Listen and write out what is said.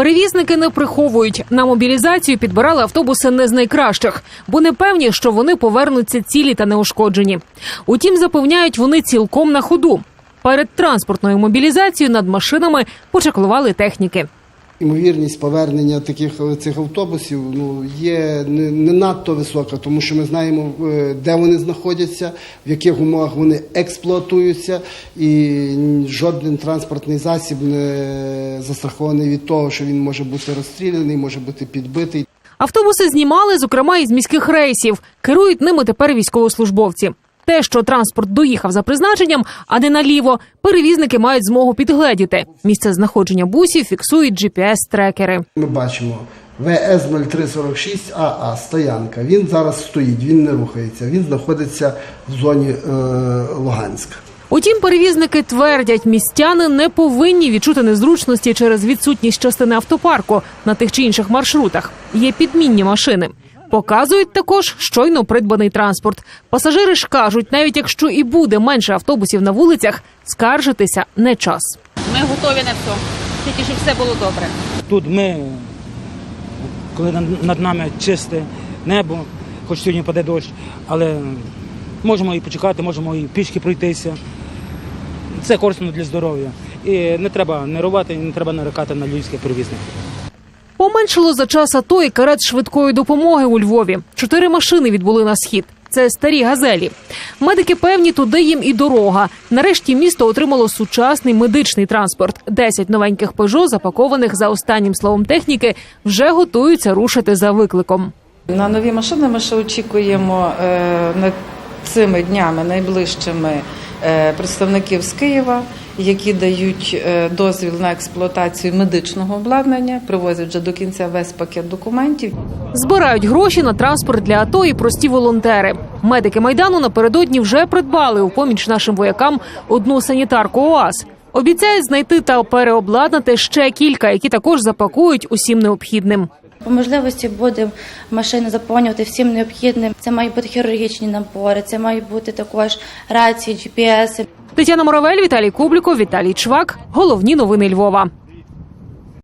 Перевізники не приховують на мобілізацію. Підбирали автобуси не з найкращих, бо не певні, що вони повернуться цілі та неушкоджені. Утім, запевняють вони цілком на ходу. Перед транспортною мобілізацією над машинами почаклували техніки. Ймовірність повернення таких е, цих автобусів ну, є не, не надто висока, тому що ми знаємо, е, де вони знаходяться, в яких умовах вони експлуатуються, і жоден транспортний засіб не застрахований від того, що він може бути розстріляний, може бути підбитий. Автобуси знімали, зокрема, із міських рейсів. Керують ними тепер військовослужбовці. Те, що транспорт доїхав за призначенням, а не наліво, перевізники мають змогу підгледіти. Місце знаходження бусів фіксують GPS-трекери. Ми бачимо ВС 0346 АА стоянка. Він зараз стоїть, він не рухається. Він знаходиться в зоні е, Луганська. Утім, перевізники твердять, містяни не повинні відчути незручності через відсутність частини автопарку на тих чи інших маршрутах. Є підмінні машини. Показують також щойно придбаний транспорт. Пасажири ж кажуть, навіть якщо і буде менше автобусів на вулицях, скаржитися не час. Ми готові на все. Тільки щоб все було добре. Тут ми, коли над- нами чисте небо, хоч сьогодні паде дощ, але можемо і почекати, можемо і пішки пройтися. Це корисно для здоров'я. І не треба нервувати, не треба нарікати на людських перевізників. Поменшило за час АТО і карет швидкої допомоги у Львові. Чотири машини відбули на схід. Це старі газелі. Медики певні, туди їм і дорога. Нарешті місто отримало сучасний медичний транспорт. Десять новеньких пежо, запакованих за останнім словом техніки, вже готуються рушити за викликом. На нові машини ми ще очікуємо е, цими днями найближчими е, представників з Києва, які дають е, дозвіл на експлуатацію медичного обладнання, привозять вже до кінця весь пакет документів. Збирають гроші на транспорт для АТО і прості волонтери. Медики майдану напередодні вже придбали у поміч нашим воякам одну санітарку ОАЗ. Обіцяють знайти та переобладнати ще кілька, які також запакують усім необхідним. По можливості будемо машини заповнювати всім необхідним. Це мають бути хірургічні набори, це мають бути також рації, GPS. Тетяна Моравель, Віталій Кубліков, Віталій Чвак. Головні новини Львова.